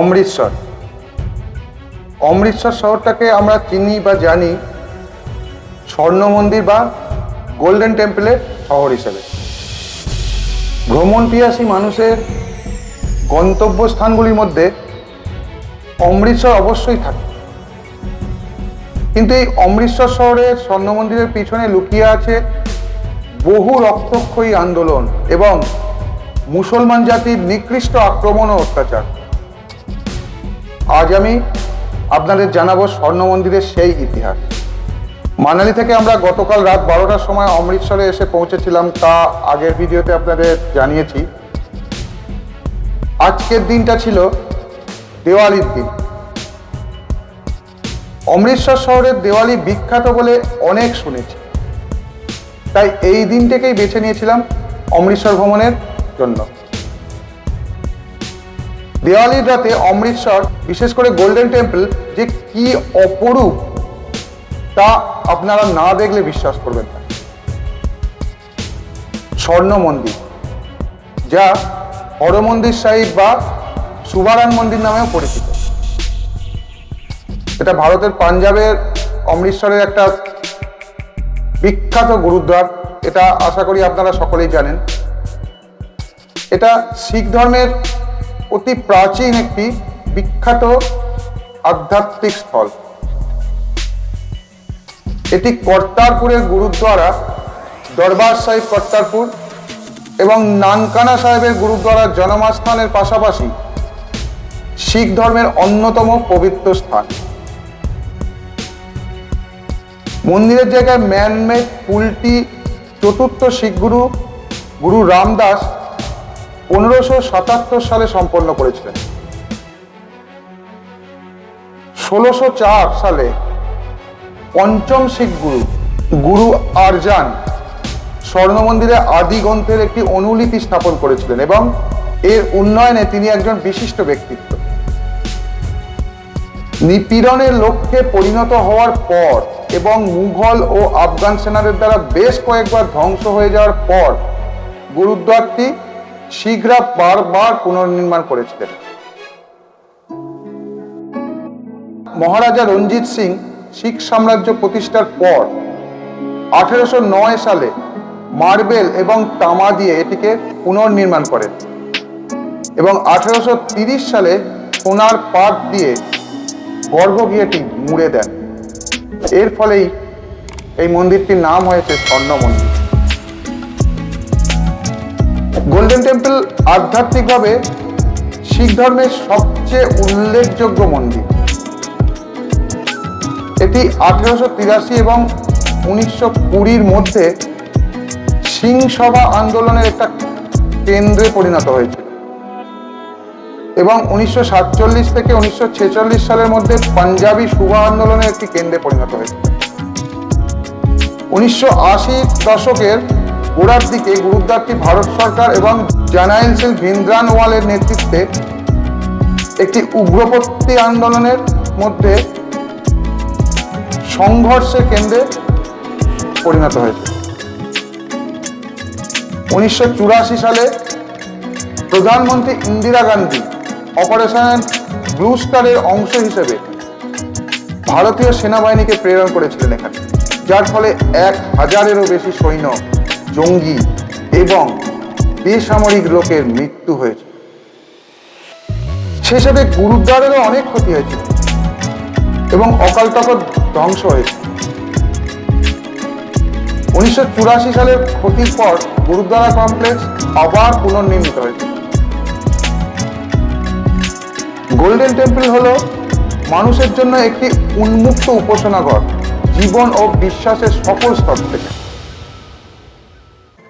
অমৃতসর। অমৃতসর শহরটাকে আমরা চিনি বা জানি স্বর্ণ মন্দির বা গোল্ডেন টেম্পলের শহর হিসেবে। ভ্রমণ পিয়াসী মানুষের গন্তব্যস্থানগুলির মধ্যে অমৃতসর অবশ্যই থাকে। কিন্তু এই অমৃতসর শহরের স্বর্ণ মন্দিরের পিছনে লুকিয়ে আছে বহু রক্তক্ষয়ী আন্দোলন এবং মুসলমান জাতির নিকৃষ্ট আক্রমণ ও অত্যাচার। আজ আমি আপনাদের জানাব স্বর্ণ মন্দিরের সেই ইতিহাস। মানালি থেকে আমরা গতকাল রাত বারোটার সময় অমৃতসরে এসে পৌঁছেছিলাম তা আগের ভিডিওতে আপনাদের জানিয়েছি। আজকের দিনটা ছিল দেওয়ালির দিন। অমৃতসর শহরের দেওয়ালি বিখ্যাত বলে অনেক শুনেছি। তাই এই দিনটাকেই বেছে নিয়েছিলাম অমৃতসর ভ্রমণের জন্য। দেওয়ালির রাতে অমৃতসর বিশেষ করে গোল্ডেন টেম্পল যে কি অপরূপ, তা আপনারা না দেখলে বিশ্বাস করবেন না। স্বর্ণ মন্দির যা হরমন্দির সাহিব বা সুবারান মন্দির নামেও পরিচিত। এটা ভারতের পাঞ্জাবের অমৃতসরের একটা বিখ্যাত গুরুদ্বার, এটা আশা করি আপনারা সকলেই জানেন। এটা শিখ ধর্মের অতি প্রাচীন একটি বিখ্যাত আধ্যাত্মিক স্থল। এটি কর্তারপুরের গুরুদ্বারা, দরবার সাহেব কর্তারপুর এবং নানকানা সাহেবের গুরুদ্বারার জন্মস্থানের পাশাপাশি শিখ ধর্মের অন্যতম পবিত্র স্থান। মন্দিরের জায়গায় ম্যানমেড পুলটি চতুর্থ শিখ গুরু গুরু রামদাস পনেরোশো সালে সম্পন্ন করেছিলেন। ষোলোশো চার সালে পঞ্চম শিখ গুরু গুরু আরজান স্বর্ণ মন্দিরে আদি গ্রন্থের একটি অনুলিপি স্থাপন করেছিলেন এবং এর উন্নয়নে তিনি একজন বিশিষ্ট ব্যক্তিত্ব। নিপীড়নের লক্ষ্যে পরিণত হওয়ার পর এবং মুঘল ও আফগান সেনাদের দ্বারা বেশ কয়েকবার ধ্বংস হয়ে যাওয়ার পর গুরুদ্বারটি শীঘ্র বারবার পুনর্নির্মাণ করেছিলেন। মহারাজা রঞ্জিত সিং শিখ সাম্রাজ্য প্রতিষ্ঠার পর আঠেরোশো নয় সালে মার্বেল এবং তামা দিয়ে এটিকে পুনর্নির্মাণ করেন এবং আঠেরোশো সালে সোনার পাট দিয়ে গর্ভগৃহটি মুড়ে দেন। এর ফলেই এই মন্দিরটির নাম হয়েছে স্বর্ণ মন্দির গোল্ডেন টেম্পল আধ্যাত্মিকভাবে শিখ ধর্মের সবচেয়ে উল্লেখযোগ্য মন্দির। এটি আঠেরোশো তিরাশি এবং উনিশশো কুড়ির মধ্যে সিং সভা আন্দোলনের একটা কেন্দ্রে পরিণত হয়েছিল এবং উনিশশো সাতচল্লিশ থেকে উনিশশো ছেচল্লিশ সালের মধ্যে পাঞ্জাবি সুভা আন্দোলনের একটি কেন্দ্রে পরিণত হয়েছিল। উনিশশো আশি দশকের গোড়ার দিকে গুরুদ্বারটি ভারত সরকার এবং জানাইল সিং ভিন্দ্রানওয়ালের নেতৃত্বে একটি উগ্রপন্থী আন্দোলনের মধ্যে সংঘর্ষের কেন্দ্রে পরিণত হয়েছে। উনিশশো চুরাশি সালে প্রধানমন্ত্রী ইন্দিরা গান্ধী অপারেশন ব্লু স্টারের অংশ হিসেবে ভারতীয় সেনাবাহিনীকে প্রেরণ করেছিলেন এখানে, যার ফলে এক হাজারেরও বেশি সৈন্য জঙ্গি এবং বেসামরিক লোকের মৃত্যু হয়েছে। সে সাথে গুরুদ্বারেরও অনেক ক্ষতি হয়েছিল এবং অকাল তখন ধ্বংস হয়েছে। উনিশশো চুরাশি সালের ক্ষতির পর গুরুদ্বারা কমপ্লেক্স আবার পুনর্নির্মিত হয়েছে। গোল্ডেন টেম্পল হল মানুষের জন্য একটি উন্মুক্ত উপাসনাঘর, জীবন ও বিশ্বাসের সকল স্তর থেকে।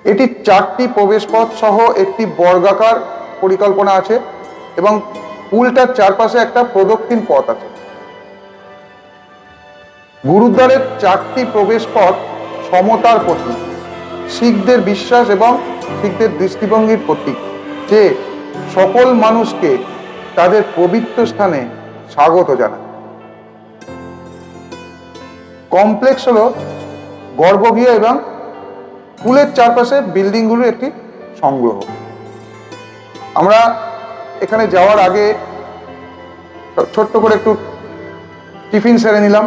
এটি চারটি প্রবেশপথ সহ একটি বর্গাকার পরিকল্পনা আছে এবং পুলটার চারপাশে একটা প্রদক্ষিণ পথ আছে। গুরুদ্বারের চারটি প্রবেশপথ সমতার প্রতীক, শিখদের বিশ্বাস এবং শিখদের দৃষ্টিভঙ্গির প্রতীক, যে সকল মানুষকে তাদের পবিত্র স্থানে স্বাগত জানায়। কমপ্লেক্স হল গর্ভগৃহ এবং পুলের চারপাশে বিল্ডিংগুলোর একটি সংগ্রহ। আমরা এখানে যাওয়ার আগে ছোট্ট করে একটু টিফিন সেরে নিলাম।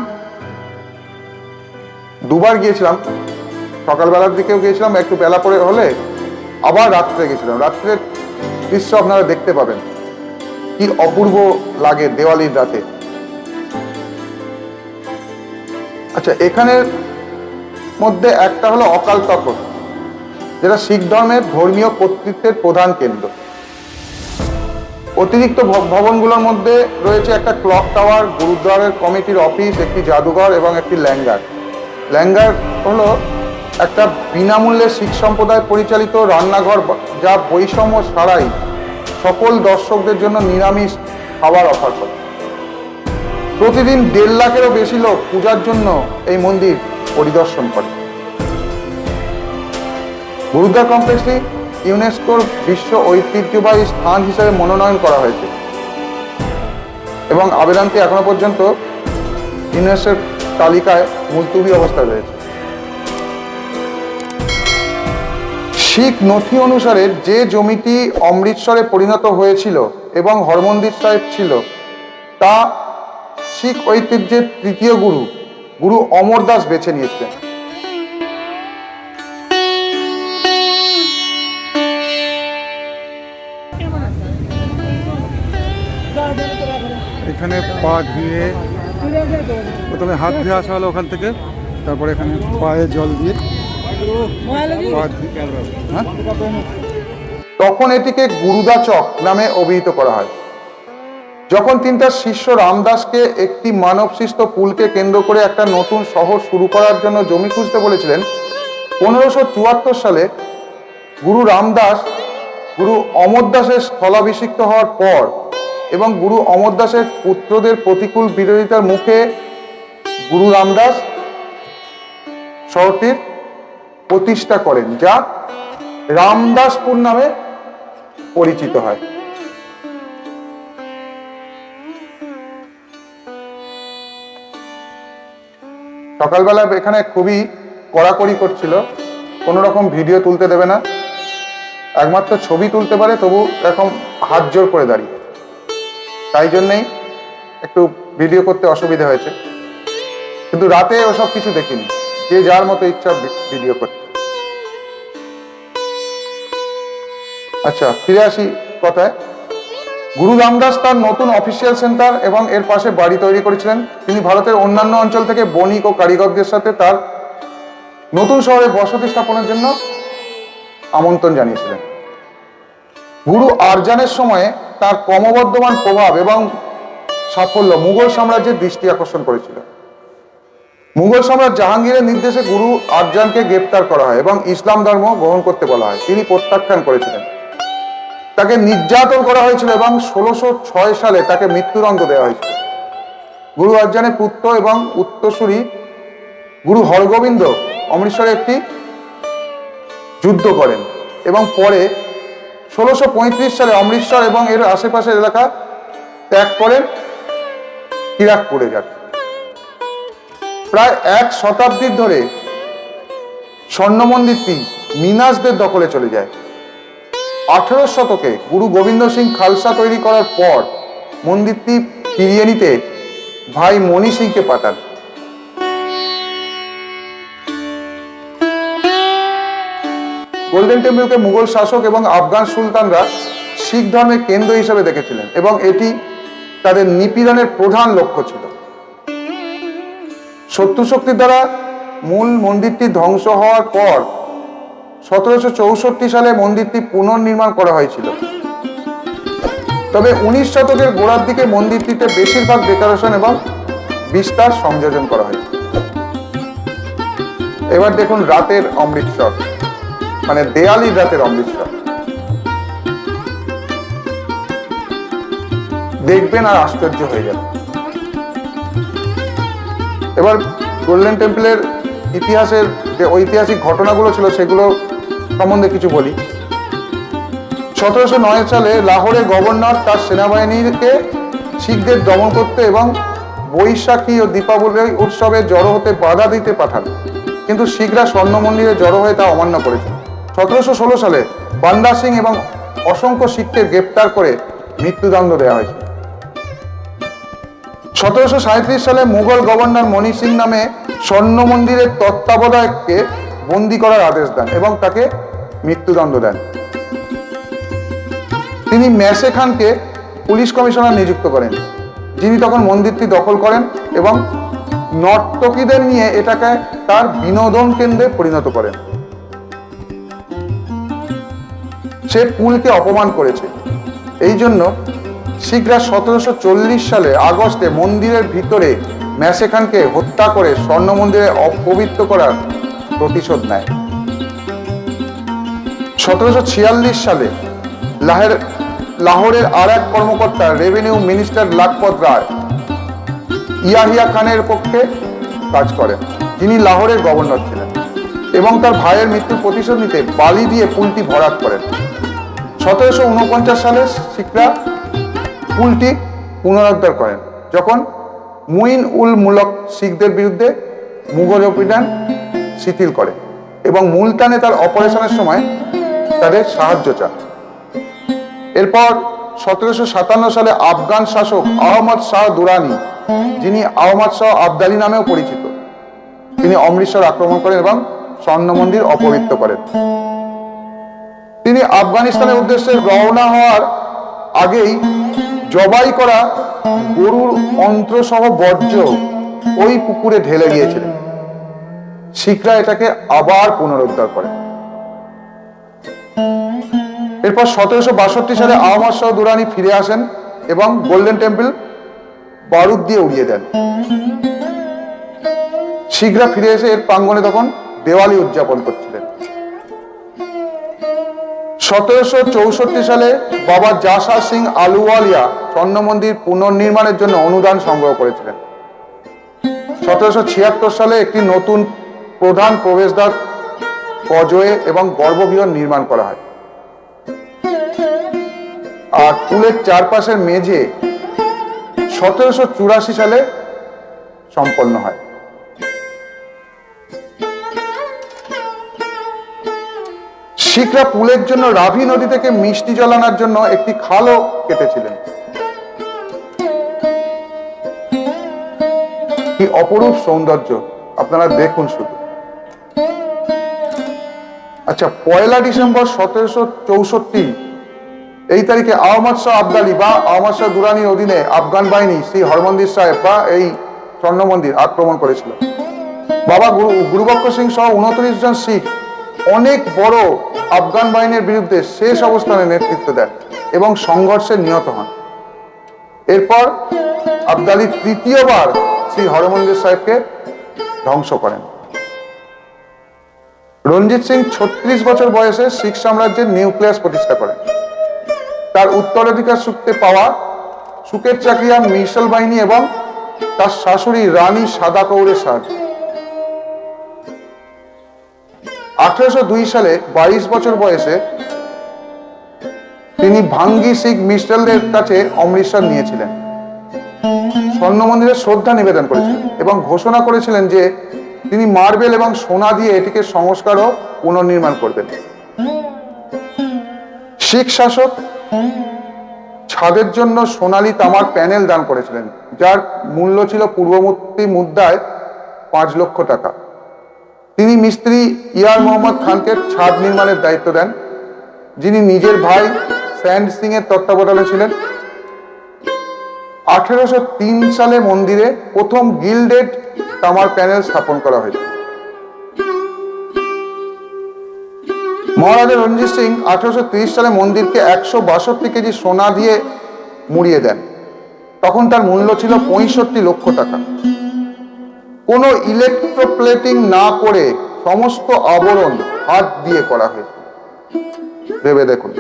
দুবার গিয়েছিলাম। সকালবেলার দিকেও গিয়েছিলাম, একটু বেলা পরে হলে আবার রাত্রে গেছিলাম রাত্রের দৃশ্য আপনারা দেখতে পাবেন। কি অপূর্ব লাগে দেওয়ালির রাতে। আচ্ছা এখানের মধ্যে একটা হলো অকাল তখত যেটা শিখ ধর্মের ধর্মীয় কর্তৃত্বের প্রধান কেন্দ্র। অতিরিক্ত ভবনগুলোর মধ্যে রয়েছে একটা ক্লক টাওয়ার, গুরুদ্বারের কমিটির অফিস, একটি জাদুঘর এবং একটি ল্যাঙ্গার। ল্যাঙ্গার হলো একটা বিনামূল্যে শিখ সম্প্রদায় পরিচালিত রান্নাঘর যা বৈষম্য ছাড়াই সকল দর্শকদের জন্য নিরামিষ খাবার অফার করে। প্রতিদিন দেড় লাখেরও বেশি লোক পূজার জন্য এই মন্দির পরিদর্শন করে। গুরুদ্বার কমপ্লেক্সটি ইউনেস্কোর বিশ্ব ঐতিহ্যবাহী স্থান হিসেবে মনোনয়ন করা হয়েছে এবং আবেদনটি এখনও পর্যন্ত ইউনেস্কোর তালিকায় মুলতুবি অবস্থায় রয়েছে। শিখ নথি অনুসারে যে জমিটি অমৃতসরে পরিণত হয়েছিল এবং হরমন্দির সাহেব ছিল, তা শিখ ঐতিহ্যের তৃতীয় গুরু গুরু অমরদাস বেছে নিয়েছিলেন। এখানে পা ধুয়ে প্রথমে হাত ধুয়ে আসা হলো ওখান থেকে তারপরে এখানে পায়ে জল দিয়ে হ্যাঁ? তখন এটিকে গুরুদাচক নামে অভিহিত করা হয়। যখন তিনি তার শিষ্য রামদাসকে একটি মানবসৃষ্ট পুলকে কেন্দ্র করে একটা নতুন শহর শুরু করার জন্য জমি খুঁজতে বলেছিলেন, পনেরোশো চুয়াত্তর সালে গুরু রামদাস, গুরু অমরদাসের স্থলাভিষিক্ত হওয়ার পর এবং গুরু অমরদাসের পুত্রদের প্রতিকূল বিরোধিতার মুখে গুরু রামদাস শহরটির প্রতিষ্ঠা করেন, যা রামদাসপুর নামে পরিচিত হয়। সকালবেলা এখানে খুবই কড়াকড়ি করছিল। কোনো রকম ভিডিও তুলতে দেবে না। একমাত্র ছবি তুলতে পারে, তবু এরকম হাত জোর করে দাঁড়িয়ে। তাই জন্যেই একটু ভিডিও করতে অসুবিধা হয়েছে। কিন্তু রাতে ওসব কিছু দেখিনি। যে যার মতো ইচ্ছা ভিডিও করতে আচ্ছা ফিরে আসি কথায়। গুরু রামদাস তার নতুন অফিসিয়াল সেন্টার এবং এর পাশে বাড়ি তৈরি করেছিলেন। তিনি ভারতের অন্যান্য অঞ্চল থেকে বণিক ও কারিগরদের সাথে তার নতুন শহরে বসতি স্থাপনের জন্য আমন্ত্রণ জানিয়েছিলেন। গুরু আরজানের সময়ে তার ক্রমবর্ধমান প্রভাব এবং সাফল্য মুঘল সাম্রাজ্যের দৃষ্টি আকর্ষণ করেছিল। মুঘল সম্রাট জাহাঙ্গীরের নির্দেশে গুরু আরজানকে গ্রেপ্তার করা হয় এবং ইসলাম ধর্ম গ্রহণ করতে বলা হয়। তিনি প্রত্যাখ্যান করেছিলেন। তাকে নির্যাতন করা হয়েছিল এবং ষোলোশো ছয় সালে তাকে মৃত্যুদণ্ড দেওয়া হয়েছিল। গুরু অর্জনের পুত্র এবং উত্তরসূরি গুরু হরগোবিন্দ অমৃতসরে একটি যুদ্ধ করেন এবং পরে ষোলোশো পঁয়ত্রিশ সালে অমৃতসর এবং এর আশেপাশের এলাকা ত্যাগ করেন কিরাকপুরে যান। প্রায় এক শতাব্দীর ধরে স্বর্ণ মন্দিরটি মিনাসদের দখলে চলে যায়। আঠেরো শতকে গুরু গোবিন্দ সিং খালসা তৈরি করার পর মন্দিরটি ফিরিয়ে নিতে ভাই মণি সিংকে পাঠান। গোল্ডেন টেম্পলকে মুঘল শাসক এবং আফগান সুলতানরা শিখ ধর্মের কেন্দ্র হিসেবে দেখেছিলেন এবং এটি তাদের নিপীড়নের প্রধান লক্ষ্য ছিল। শত্রু শক্তির দ্বারা মূল মন্দিরটি ধ্বংস হওয়ার পর সতেরোশো চৌষট্টি সালে মন্দিরটি পুনর্নির্মাণ করা হয়েছিল। তবে উনিশ শতকের গোড়ার দিকে মন্দিরটিতে বেশিরভাগ ডেকোরেশন এবং বিস্তার সংযোজন করা হয়েছে। এবার দেখুন রাতের অমৃতসর মানে দেয়ালির রাতের অমৃতসর। দেখবেন আর আশ্চর্য হয়ে যাবে। এবার গোল্ডেন টেম্পলের ইতিহাসের যে ঐতিহাসিক ঘটনাগুলো ছিল সেগুলো সম্বন্ধে কিছু বলি। সতেরোশো নয় সালে লাহোরের গভর্নর তার সেনাবাহিনীকে শিখদের দমন করতে এবং বৈশাখী ও দীপাবলি উৎসবে জড়ো হতে বাধা দিতে পাঠান। কিন্তু শিখরা স্বর্ণ মন্দিরে জড়ো হয়ে তা অমান্য করেছে। সতেরোশো ষোলো সালে বান্দা সিং এবং অসংখ্য শিখকে গ্রেপ্তার করে মৃত্যুদণ্ড দেওয়া সতেরোশো সাঁত্রিশ সালে মুঘল গভর্নর মণি সিং নামে স্বর্ণ মন্দিরের তত্ত্বাবধায়ককে বন্দি করার আদেশ দেন এবং তাকে মৃত্যুদণ্ড দেন। তিনি ম্যাসে খানকে পুলিশ কমিশনার নিযুক্ত করেন। যিনি তখন মন্দিরটি দখল করেন এবং নর্তকীদের নিয়ে এটাকে তার বিনোদন কেন্দ্রে পরিণত করেন। সে পুলকে অপমান করেছে। এই জন্য শিখরা সতেরোশো চল্লিশ সালে আগস্টে মন্দিরের ভিতরে ম্যাসে খানকে হত্যা করে স্বর্ণ মন্দিরে অপবিত্র করার প্রতিশোধ নেয়। সতেরোশো ছিয়াল্লিশ সালে লাহের, লাহোরের আর এক কর্মকর্তা রেভিনিউ মিনিস্টার লাখপত রায় ইয়াহিয়া খানের পক্ষে কাজ করেন। যিনি লাহোরের গভর্নর ছিলেন এবং তার ভাইয়ের মৃত্যুর প্রতিশোধ নিতে বালি দিয়ে পুলটি ভরাট করেন। সতেরোশো উনপঞ্চাশ সালে শিখরা পুলটি পুনরুদ্ধার করেন, যখন মুইন উল মুলক শিখদের বিরুদ্ধে মুঘল অভিযান শিথিল করে এবং মুলতানে তার অপারেশনের সময় তাদের সাহায্য চান এরপর সতেরোশো সাতান্ন সালে আফগান শাসক আহমদ শাহ দুরানি, যিনি আহমদ শাহ আবদালি নামেও পরিচিত, তিনি অমৃতসর আক্রমণ করেন এবং স্বর্ণ মন্দির অপবিত্র করেন। তিনি আফগানিস্তানের উদ্দেশ্যে রওনা হওয়ার আগেই জবাই করা গরুর অন্ত্রসহ বর্জ্য ওই পুকুরে ঢেলে গিয়েছিলেন শিখরা এটাকে আবার পুনরুদ্ধার করে। এরপর সতেরোশো বাষট্টি সালে আহমদ শাহ দুরানি ফিরে আসেন এবং গোল্ডেন টেম্পল বারুদ দিয়ে উড়িয়ে দেন। শিখরা ফিরে এসে এর প্রাঙ্গণে তখন দেওয়ালি উদযাপন করছিলেন। সতেরোশো চৌষট্টি সালে বাবা জাসা সিং আলুওয়ালিয়া স্বর্ণ মন্দির পুনর্নির্মাণের জন্য অনুদান সংগ্রহ করেছিলেন। সতেরোশো ছিয়াত্তর সালে একটি নতুন প্রধান প্রবেশদ্বার কজয়ে এবং গর্ভগৃহ নির্মাণ করা হয়। আর পুলের চারপাশের মেঝে সতেরোশো চুরাশি সালে সম্পন্ন হয়। শিখরা পুলের জন্য রাভি নদী থেকে মিষ্টি জল আনার জন্য একটি খালও কেটেছিলেন। কি অপরূপ সৌন্দর্য, আপনারা দেখুন শুধু। আচ্ছা পয়লা ডিসেম্বর সতেরোশো চৌষট্টি, এই তারিখে আহমদ শাহ আবদালি বা আহমদ শাহ দুরানির অধীনে আফগান বাহিনী শ্রী হরমন্দির সাহেব বা এই স্বর্ণ মন্দির আক্রমণ করেছিল। বাবা গুরু, গুরুবক্ষ সিং সহ উনত্রিশ জন শিখ অনেক বড় আফগান বাহিনীর বিরুদ্ধে শেষ অবস্থানে নেতৃত্ব দেন এবং সংঘর্ষে নিহত হন। এরপর আবদালি তৃতীয়বার শ্রী হরমন্দির সাহেবকে ধ্বংস করেন। রঞ্জিত সিং ছত্রিশ বছর বয়সে শিখ সাম্রাজ্যের নিউক্লিয়াস প্রতিষ্ঠা করেন। তার উত্তরাধিকার সূত্রে পাওয়া সুকের চাকরিয়া মিশল বাহিনী এবং তার শাশুড়ি রানী সাদা কৌরের সাহায্য। আঠারোশো দুই সালে বাইশ বছর বয়সে তিনি ভাঙ্গি শিখ মিশলদের কাছে অমৃতসর নিয়েছিলেন। স্বর্ণ মন্দিরে শ্রদ্ধা নিবেদন করেছিলেন এবং ঘোষণা করেছিলেন যে তিনি মার্বেল এবং সোনা দিয়ে এটিকে সংস্কার ও পুনর্নির্মাণ করবেন। শিখ শাসক ছাদের জন্য সোনালী তামার প্যানেল দান করেছিলেন, যার মূল্য ছিল পূর্ববর্তী মুদ্রায় পাঁচ লক্ষ টাকা। তিনি মিস্ত্রি ইয়ার মোহাম্মদ খানকে ছাদ নির্মাণের দায়িত্ব দেন, যিনি নিজের ভাই স্যান্ড সিং এর তত্ত্বাবধানে ছিলেন। আঠেরোশো তিন সালে মন্দিরে প্রথম গিল্ডেড তামার প্যানেল স্থাপন করা হয়েছিল মহারাজা রঞ্জিত সিং আঠারোশো সালে মন্দিরকে একশো বাষট্টি কেজি সোনা দিয়ে মুড়িয়ে দেন। তখন তার মূল্য ছিল পঁয়ষট্টি লক্ষ টাকা। কোনো ইলেকট্রোপ্লেটিং না করে সমস্ত আবরণ হাত দিয়ে করা হয়েছে। ভেবে দেখুন।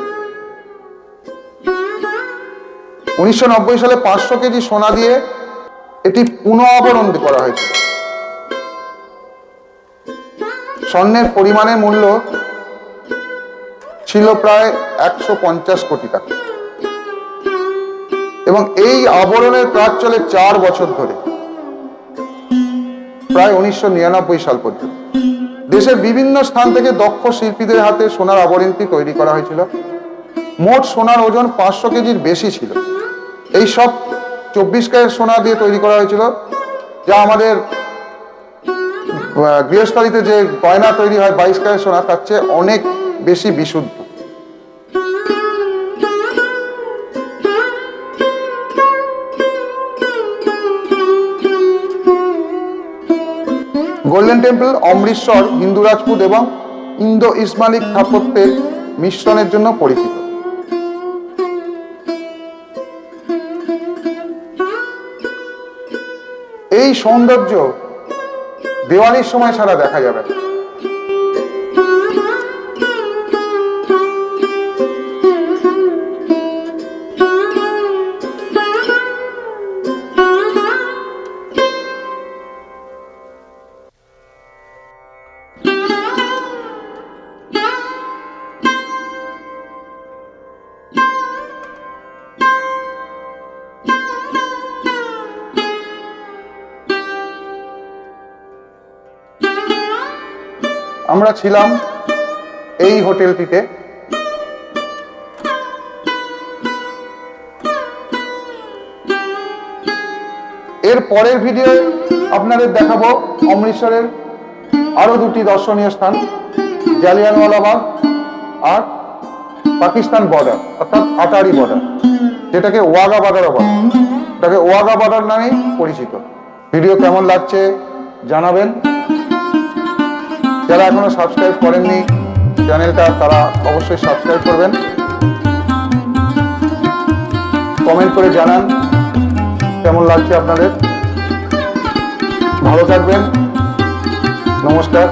উনিশশো নব্বই সালে পাঁচশো কেজি সোনা দিয়ে এটি পুনঃ আবরণ করা হয়েছিল স্বর্ণের পরিমাণের মূল্য ছিল প্রায় একশো পঞ্চাশ কোটি টাকা। এবং এই আবরণের কাজ চলে চার বছর ধরে। প্রায় উনিশশো নিরানব্বই সাল পর্যন্ত। দেশের বিভিন্ন স্থান থেকে দক্ষ শিল্পীদের হাতে সোনার আবরণটি তৈরি করা হয়েছিল। মোট সোনার ওজন পাঁচশো কেজির বেশি ছিল। এই সব চব্বিশ ক্যারেট সোনা দিয়ে তৈরি করা হয়েছিল, যা আমাদের গৃহস্থালিতে যে গয়না তৈরি হয় বাইশ ক্যারেট সোনা, তার চেয়ে অনেক বেশি বিশুদ্ধ। গোল্ডেন টেম্পল, অমৃতসর, হিন্দু রাজপুত এবং ইন্দো ইসমালিক স্থাপত্যের মিশ্রণের জন্য পরিচিত। এই সৌন্দর্য দেওয়ালির সময় সারা দেখা যাবে না। আমরা ছিলাম এই হোটেলটিতে। এর পরের ভিডিও আপনাদের দেখাবো অমৃতসরের আরও দুটি দর্শনীয় স্থান, জালিয়ানওয়ালাবাগ আর পাকিস্তান বর্ডার অর্থাৎ আটারি বর্ডার যেটাকে ওয়াগা বর্ডারও বলে। ওয়াগা বর্ডার নামেই পরিচিত। ভিডিও কেমন লাগছে জানাবেন। যারা এখনও সাবস্ক্রাইব করেননি চ্যানেলটা তারা অবশ্যই সাবস্ক্রাইব করবেন। কমেন্ট করে জানান, কেমন লাগছে আপনাদের। ভালো থাকবেন। নমস্কার।